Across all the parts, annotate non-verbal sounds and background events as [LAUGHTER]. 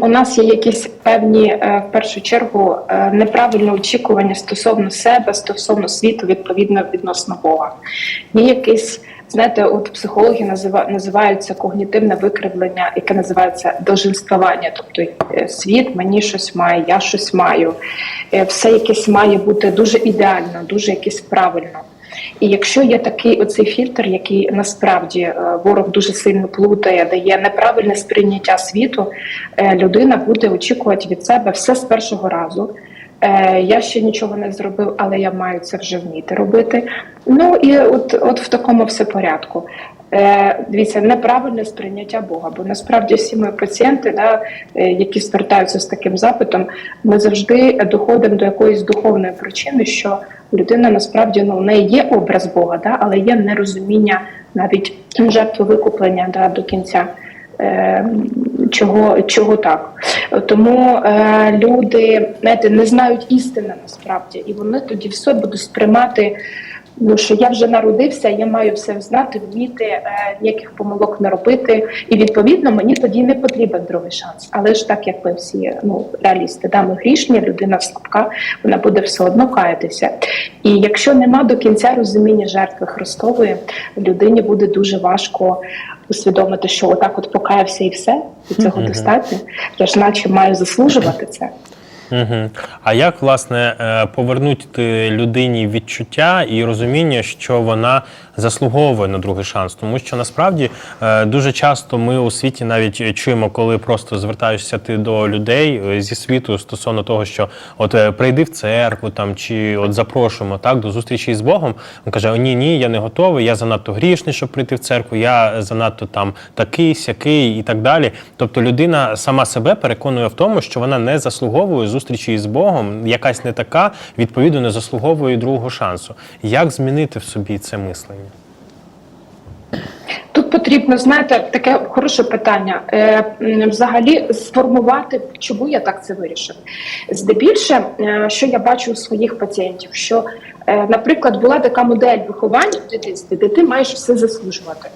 У нас є якісь певні е, в першу чергу е, неправильні очікування стосовно себе, стосовно світу, відповідно відносно Бога. Є якийсь, знаєте, от психологи назива- називають це когнітивне викривлення, яке називається долженствування. Тобто е, світ мені щось має, я щось маю, все якесь має бути дуже ідеально, дуже якесь правильно. І якщо є такий оцей фільтр, який насправді е, ворог дуже сильно плутає, дає неправильне сприйняття світу, е, людина буде очікувати від себе все з першого разу. Е, Я ще нічого не зробив, але я маю це вже вміти робити. Ну і от, от в такому все порядку. Е, Дивіться, неправильне сприйняття Бога, бо насправді всі мої пацієнти, да, е, які звертаються з таким запитом, ми завжди доходимо до якоїсь духовної причини, що людина насправді ну, в неї є образ Бога, да, але є нерозуміння навіть жертви викуплення да, до кінця. Е, чого, чого так. Тому е, люди знаєте, не знають істини насправді, і вони тоді все будуть сприймати. Ну що я вже народився, я маю все знати, вміти, е, ніяких помилок не робити. І відповідно мені тоді не потрібен другий шанс. Але ж так як ми всі ну реалісти, да, ми грішні, людина слабка, вона буде все одно каятися. І якщо нема до кінця розуміння жертви Христової, людині буде дуже важко усвідомити, що отак от покаявся і все, і цього достатньо. Я ж наче маю заслужувати це. Угу. А як власне е, повернути людині відчуття і розуміння, що вона заслуговує на другий шанс? Тому що насправді е, дуже часто ми у світі навіть чуємо, коли просто звертаєшся ти до людей е, зі світу стосовно того, що от прийди в церкву там чи от запрошуємо так до зустрічі з Богом. Він каже: Ні, ні, я не готовий, я занадто грішний, щоб прийти в церкву, я занадто там такий, сякий і так далі. Тобто людина сама себе переконує в тому, що вона не заслуговує зустрічі з Богом, якась не така, відповідно, не заслуговує другого шансу. Як змінити в собі це мислення? Тут потрібно, знаєте, таке хороше питання. Е, взагалі сформувати, чому я так це вирішив. Здебільше, е, що я бачу у своїх пацієнтів, що, е, наприклад, була така модель виховання в дитинстві, де ти маєш все заслужувати.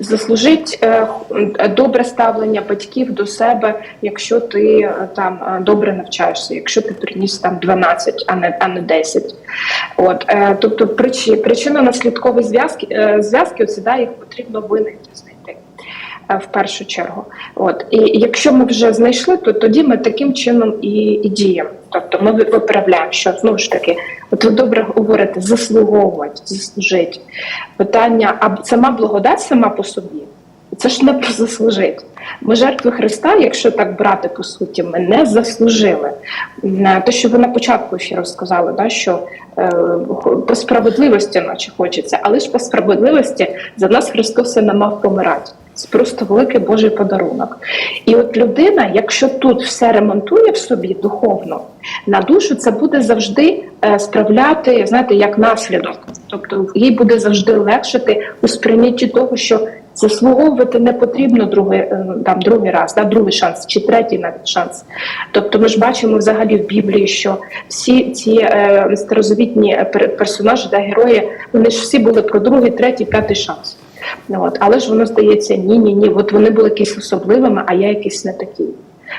Заслужить е, добре ставлення батьків до себе, якщо ти е, там е, добре навчаєшся, якщо ти приніс там 12, а не а не 10. От тобто причи, причинно-наслідкові зв'язки зв'язки оце да, їх потрібно винайти з е, в першу чергу. От і якщо ми вже знайшли, то тоді ми таким чином і, і діємо. Тобто ми виправляємо, що знову ж таки, от ви добре говорите, заслуговувати, заслужити. Питання, а сама благодать сама по собі. Це ж не про заслужити. Ми жертви Христа, якщо так брати по суті, ми не заслужили. М, Те, що ви на початку ще розказали, да, що е, по справедливості, наче хочеться, але ж по справедливості за нас Христос і не мав помирати. Це просто великий Божий подарунок. І от людина, якщо тут все ремонтує в собі духовно, на душу це буде завжди е, справляти, знаєте, як наслідок. Тобто їй буде завжди легшити у сприйнятті того, що заслуговувати не потрібно другий, е, там, другий раз, да, другий шанс чи третій навіть шанс. Тобто ми ж бачимо взагалі в Біблії, що всі ці е, старозавітні пер- персонажі, да, герої, вони ж всі були про другий, третій, п'ятий шанс. Ну, От, але ж воно здається, ні, ні, ні. От вони були якісь особливими, а я якийсь не такий.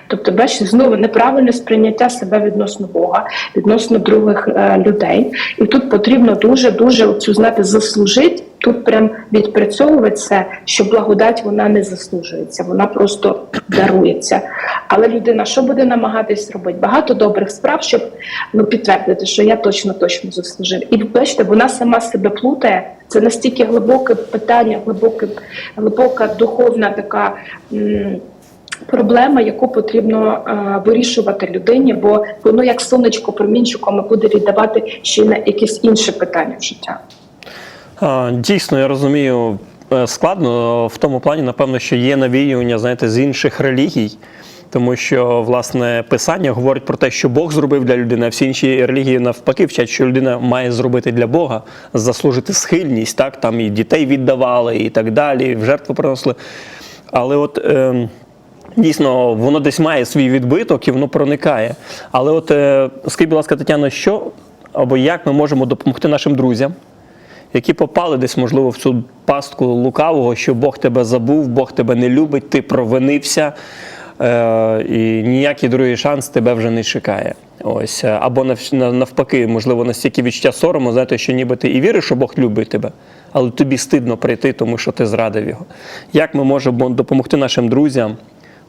Тобто, бачиш, знову неправильне сприйняття себе відносно Бога, відносно других е, людей. І тут потрібно дуже дуже цю знати заслужити. Тут прям відпрацьовувати це, що благодать вона не заслужується, вона просто дарується. Але людина що буде намагатись робити? Багато добрих справ, щоб ну підтвердити, що я точно точно заслужив. І бачите, вона сама себе плутає. Це настільки глибоке питання, глибоке, глибока духовна така. м, Проблема, яку потрібно е, вирішувати людині, бо воно як сонечко промінчиком буде віддавати ще на якісь інші питання в життя. Дійсно, я розумію, е, складно в тому плані, напевно, що є навіювання, знаєте, з інших релігій. Тому що власне писання говорить про те, що Бог зробив для людини, а всі інші релігії навпаки вчать, що людина має зробити для Бога, заслужити схильність, так там і дітей віддавали, і так далі, в жертву приносили. Але от е, дійсно воно десь має свій відбиток і воно проникає. Але от е, скажіть, будь ласка, Тетяно, що або як ми можемо допомогти нашим друзям? Які попали десь, можливо, в цю пастку лукавого, що Бог тебе забув, Бог тебе не любить, ти провинився. е, і ніякий другий шанс тебе вже не чекає. Ось е, або навпаки, можливо, настільки відчуття сорому, знаєте, що ніби ти і віриш, що Бог любить тебе, але тобі стидно прийти, тому що ти зрадив його. Як ми можемо допомогти нашим друзям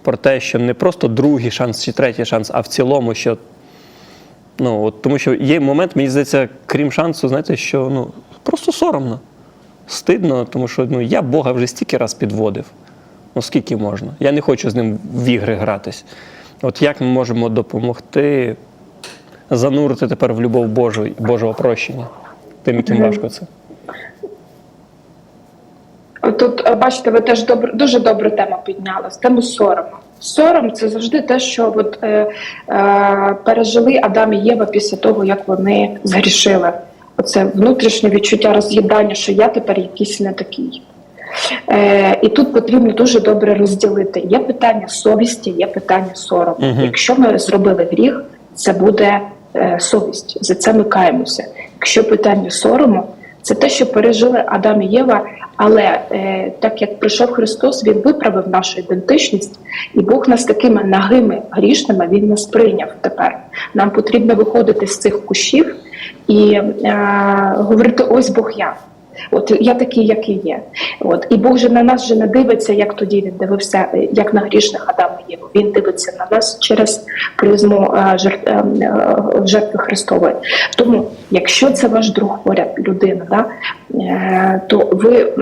про те, що не просто другий шанс чи третій шанс, а в цілому, що Ну, от, тому що є момент, мені здається, крім шансу, знаєте, що ну, просто соромно, стидно, тому що ну, я Бога вже стільки раз підводив. Ну, скільки можна? Я не хочу з ним в ігри гратись. От як ми можемо допомогти занурити тепер в любов Божу, Божого прощення? Тим, яким важко це. Тут е, бачите, ви теж добре, дуже добру тему підняли тему сорому. Сором це завжди те, що от, е, е, пережили Адам і Єва після того, як вони згрішили. Оце внутрішнє відчуття роз'їдання, що я тепер якийсь не такий. Е, і тут потрібно дуже добре розділити. Є питання совісті, є питання сорому. Мгм. Якщо ми зробили гріх, це буде е, совість. За це ми каємося. Якщо питання сорому, це те, що пережили Адам і Єва. Але е, так як прийшов Христос, Він виправив нашу ідентичність, і Бог нас такими нагими грішними Він нас прийняв тепер. Нам потрібно виходити з цих кущів і е, говорити: ось Бог я. От я такий, як і є. От і Бог же на нас же не дивиться, як тоді він дивився, як на грішних Адам і Єву. Він дивиться на нас через призму е, е, е, жертви Христової. Тому, якщо це ваш друг поряд, людина, да, то ви.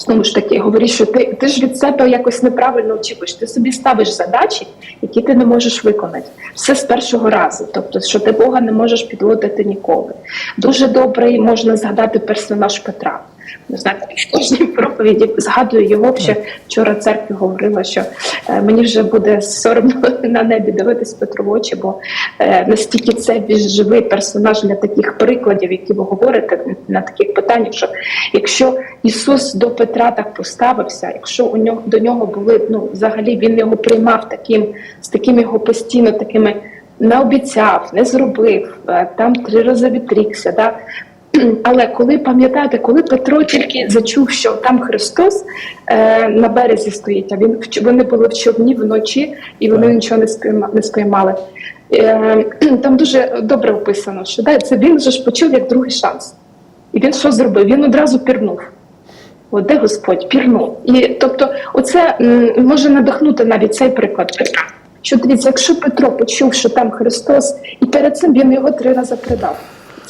Знову ж таки, говориш, що ти, ти ж від себе якось неправильно очікуєш. Ти собі ставиш задачі, які ти не можеш виконати. Все з першого разу. Тобто, що ти Бога не можеш підводити ніколи. Дуже добре можна згадати персонаж Петра. Не знаю, в кожній проповіді згадую його. Ще вчора церкві говорила, що е, мені вже буде соромно [LAUGHS] на небі дивитись Петру в очі, бо е, настільки це більш живий персонаж для таких прикладів, які ви говорите на таких питаннях, що якщо Ісус до Петра так поставився, якщо у нього до нього були ну взагалі він його приймав таким з таким його постійно такими. Не обіцяв, не зробив, е, там три рази відрікся. Да? [CLEARS THROAT] Але коли пам'ятаєте, коли Петро тільки зачув, що там Христос е, на березі стоїть, а він вони були в човні вночі і вони нічого не спійма, не спіймали. Е, [CLEARS THROAT] там дуже добре описано, що да, це він же ж почув як другий шанс. І він що зробив? Він одразу пірнув. От де Господь пірнув. І тобто, оце м, може надихнути навіть цей приклад Петра. Що дивіться, якщо Петро почув, що там Христос, і перед цим він його три рази предав.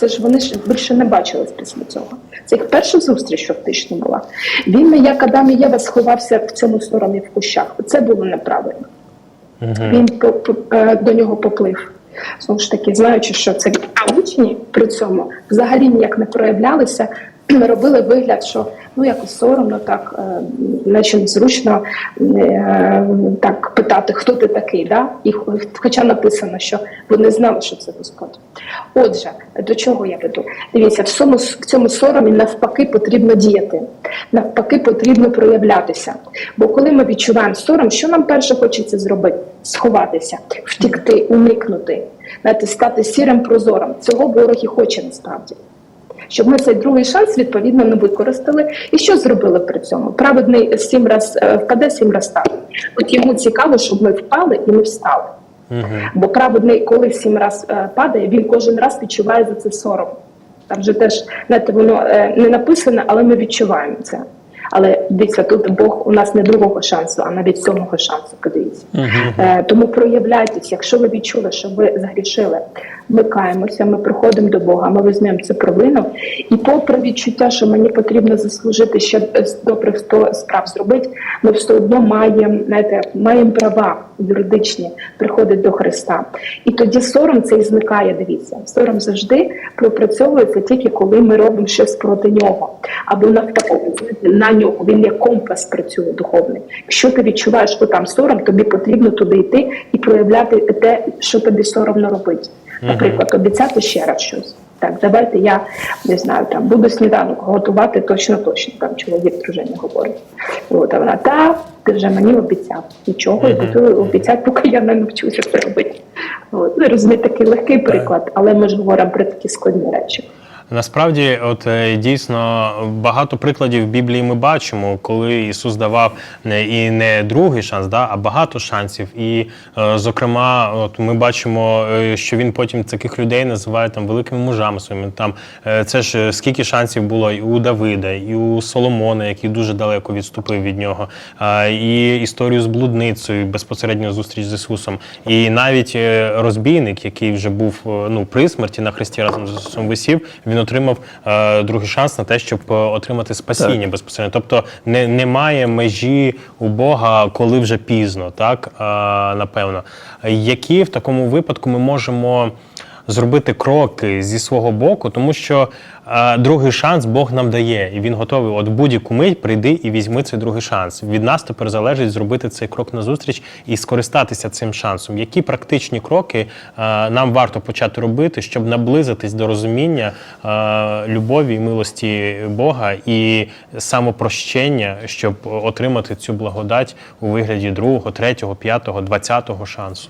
Це ж вони ж більше не бачились після цього. Це їх перша зустріч фактично була. Він як Адам і Єва сховався в цьому стороні в кущах. Це було неправильно. Він по- по- е, до нього поплив. Знову ж таки, знаючи, що це а учні при цьому взагалі ніяк не проявлялися, [CLEARS THROAT] робили вигляд, що ну якось соромно, так наче незручно е, так питати, хто ти такий. Да? І, хоча написано, що вони знали, що це Господь. Отже, до чого я веду? Дивіться, в цьому, в цьому соромі навпаки потрібно діяти, навпаки, потрібно проявлятися. Бо коли ми відчуваємо сором, що нам перше хочеться зробити? Сховатися, втікти, уникнути, знаєте, стати сірим прозором. Цього ворог і хоче насправді. Щоб ми цей другий шанс відповідно не використали. І що зробили при цьому? Праведний сім раз е, впаде, сім раз стане. От йому цікаво, щоб ми впали і ми встали. Бо праведний, коли сім раз е, падає, він кожен раз відчуває за це сором. Там вже теж знаєте, воно е, не написано, але ми відчуваємо це. Але дивіться, тут Бог у нас не другого шансу, а навіть сьомого шансу, подивіться. Е, тому проявляйтесь, якщо ви відчули, що ви згрішили, ми каємося, ми приходимо до Бога, ми візьмемо це провину. І попри відчуття, що мені потрібно заслужити ще добрих 100 справ зробити, ми все одно маємо, знаєте, маємо права юридичні приходити до Христа. І тоді сором цей зникає. Дивіться, сором завжди пропрацьовується тільки коли ми робимо щось проти нього, або знаєте, на нього він як компас працює духовний. Якщо ти відчуваєш, що там сором, тобі потрібно туди йти і проявляти те, що тобі соромно робити. Наприклад, обіцяти ще раз щось. Так, давайте я не знаю, там буду сніданок готувати точно, точно. Там чоловік дружині говорить. От а вона та ти вже мені обіцяв. Нічого, я буду обіцяти, поки я не навчуся це робити. От, ну, розумієте, такий легкий приклад, але ми ж говоримо про такі складні речі. Насправді, от е, дійсно багато прикладів в Біблії ми бачимо, коли Ісус давав і не другий шанс, да, а багато шансів. І, е, зокрема, от ми бачимо, е, що він потім таких людей називає там великими мужами своїми. Там це ж скільки шансів було і у Давида, і у Соломона, який дуже далеко відступив від нього, і історію з блудницею, безпосередньо зустріч з Ісусом, і навіть розбійник, який вже був ну при смерті на хресті разом з Ісусом висів, він отримав е, другий шанс на те, щоб е, отримати спасіння безпосередньо. Тобто не, немає межі у Бога, коли вже пізно, так е, напевно. Які в такому випадку ми можемо зробити кроки зі свого боку, тому що е, другий шанс Бог нам дає, і він готовий. От будь-яку мить прийди і візьми цей другий шанс. Від нас тепер залежить зробити цей крок назустріч і скористатися цим шансом. Які практичні кроки е, нам варто почати робити, щоб наблизитись до розуміння е, любові і милості Бога і самопрощення, щоб отримати цю благодать у вигляді другого, третього, п'ятого, двадцятого шансу?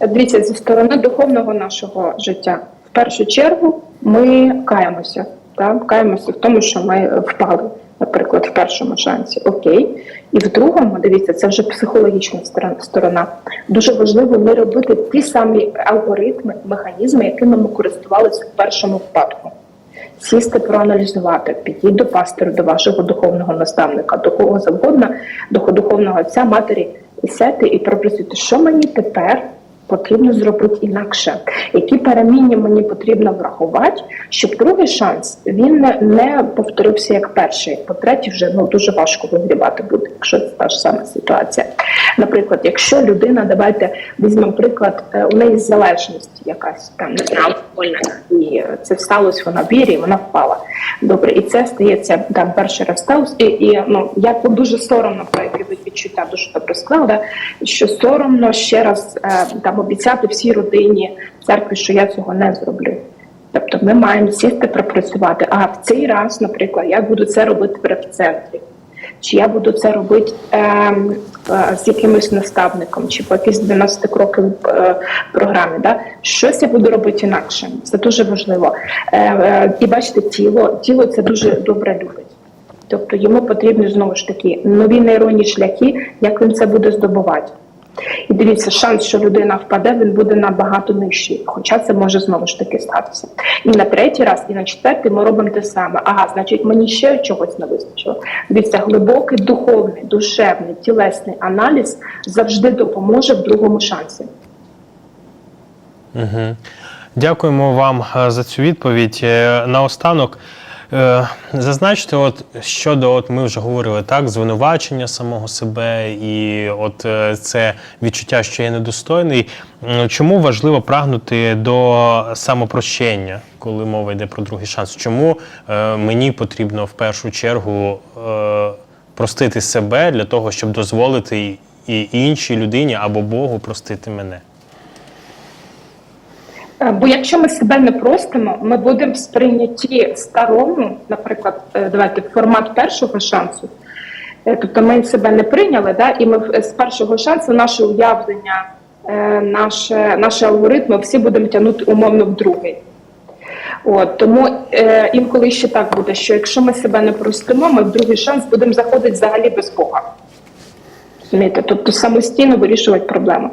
Дивіться, зі сторони духовного нашого життя, в першу чергу, ми каємося. Так? Каємося в тому, що ми впали, наприклад, в першому шансі. Окей. І в другому, дивіться, це вже психологічна сторона. Дуже важливо не робити ті самі алгоритми, механізми, якими ми користувалися в першому випадку. Сісти, проаналізувати, підійти до пастора, до вашого духовного наставника, до кого завгодно, до духовного отця, матері, і сяти і пропрацюйте, що мені тепер потрібно зробити інакше, які переміння мені потрібно врахувати, щоб другий шанс він не, повторився як перший. По-третє, вже ну дуже важко вигрібати буде, якщо це та ж сама ситуація. Наприклад, якщо людина, давайте візьмемо приклад, е, у неї залежність якась там не і це сталося, вона вірі, вона впала. Добре, і це стається там перший раз сталося, і, і ну я дуже соромно про які відчуття дуже добре сказала, да, що соромно ще раз е, там обіцяти всій родині церкві, що я цього не зроблю. Тобто ми маємо сісти пропрацювати. А в цей раз, наприклад, я буду це робити в реп-центрі, чи я буду це робити ем, е, з якимось наставником, чи по якісь 12 кроків е, програмі. Да? Щось я буду робити інакше. Це дуже важливо. Е, е, і бачите, тіло, тіло це дуже добре любить. Тобто йому потрібні знову ж таки нові нейронні шляхи, як він це буде здобувати. І дивіться, шанс, що людина впаде, він буде набагато нижчий, хоча це може знову ж таки статися. І на третій раз, і на четвертий ми робимо те саме. Ага, значить, мені ще чогось не вистачило. Дивіться, глибокий духовний, душевний, тілесний аналіз завжди допоможе в другому шансі. Угу. Дякуємо вам е, за цю відповідь. Е, Наостанок, е, зазначте, от щодо, от ми вже говорили, так, звинувачення самого себе і от е, це відчуття, що я недостойний. Чому важливо прагнути до самопрощення, коли мова йде про другий шанс? Чому е, мені потрібно в першу чергу е, простити себе для того, щоб дозволити і іншій людині або Богу простити мене? Е, Бо якщо ми себе не простимо, ми будемо в сприйнятті старому, наприклад, е, давайте формат першого шансу. Е, Тобто ми себе не прийняли, да, і ми з першого шансу наше уявлення, наше, наші алгоритми всі будемо тягнути умовно в другий. От, тому е, інколи ще так буде, що якщо ми себе не простимо, ми в другий шанс будемо заходити взагалі без Бога. Розумієте? Тобто самостійно вирішувати проблему.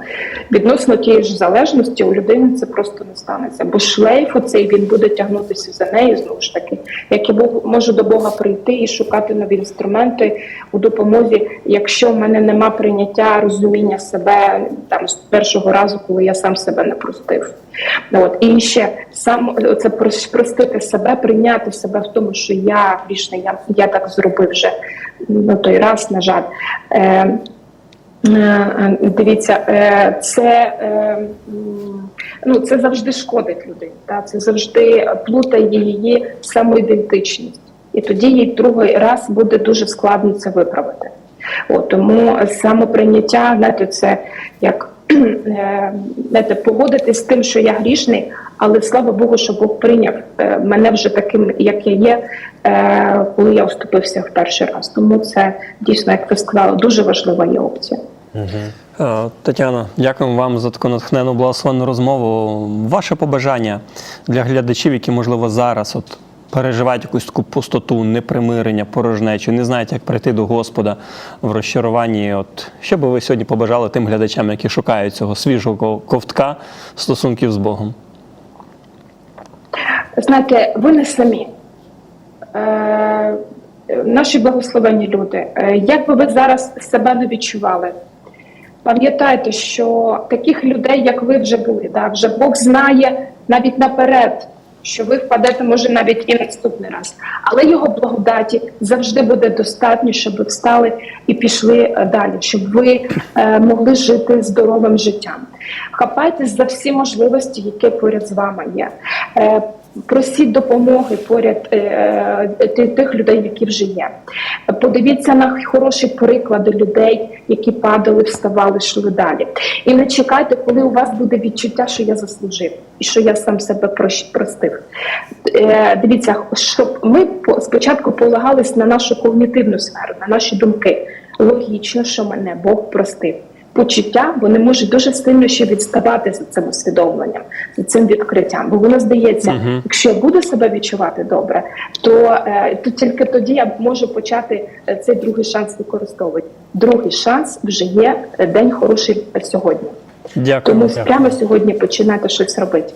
Відносно тієї ж залежності у людини це просто не станеться. Бо шлейф оцей він буде тягнутися за нею знову ж таки. Як я Бог- можу до Бога прийти і шукати нові інструменти у допомозі, якщо в мене нема прийняття розуміння себе там з першого разу, коли я сам себе не простив. От і ще сам це простити себе, прийняти себе в тому, що я грішний, я, я так зробив вже ну, той раз, на жаль. Е, Дивіться, е, це, е, ну, це завжди шкодить людині. Та? Це завжди плутає її самоідентичність. І тоді їй другий раз буде дуже складно це виправити. От, тому самоприйняття, знаєте, це як е, знаєте, погодитись з тим, що я грішний, але слава Богу, що Бог прийняв е, мене вже таким, як я є, е, коли я оступився в перший раз. Тому це дійсно, як ви сказали, дуже важлива є опція. Е, Тетяна, дякуємо вам за таку натхнену благословенну розмову. Ваше побажання для глядачів, які, можливо, зараз от переживають якусь таку пустоту, непримирення, порожнечу, не знають, як прийти до Господа в розчаруванні. От що би ви сьогодні побажали тим глядачам, які шукають цього свіжого ковтка стосунків з Богом? Знаєте, ви не самі. Е, наші благословенні люди. Е, як би ви зараз себе не відчували? Пам'ятайте, що таких людей, як ви, вже були. Да? Вже Бог знає навіть наперед, що ви впадете, може, навіть і наступний раз. Але його благодаті завжди буде достатньо, щоб ви встали і пішли е, далі, щоб ви е, могли жити здоровим життям. Хапайтесь за всі можливості, які поряд з вами є. Е, Просіть допомоги поряд е, тих людей, які вже є. Подивіться на хороші приклади людей, які падали, вставали, йшли далі. І не чекайте, коли у вас буде відчуття, що я заслужив і що я сам себе простив. Е, Дивіться, щоб ми спочатку полагались на нашу когнітивну сферу, на наші думки. Логічно, що мене Бог простив. Почуття вони можуть дуже сильно ще відставати за цим усвідомленням, за цим відкриттям. Бо воно здається, якщо я буду себе відчувати добре, то, е, то тільки тоді я можу почати е, цей другий шанс використовувати. Другий шанс вже є е, день хороший сьогодні. Дякую. Тому прямо сьогодні починати щось робити.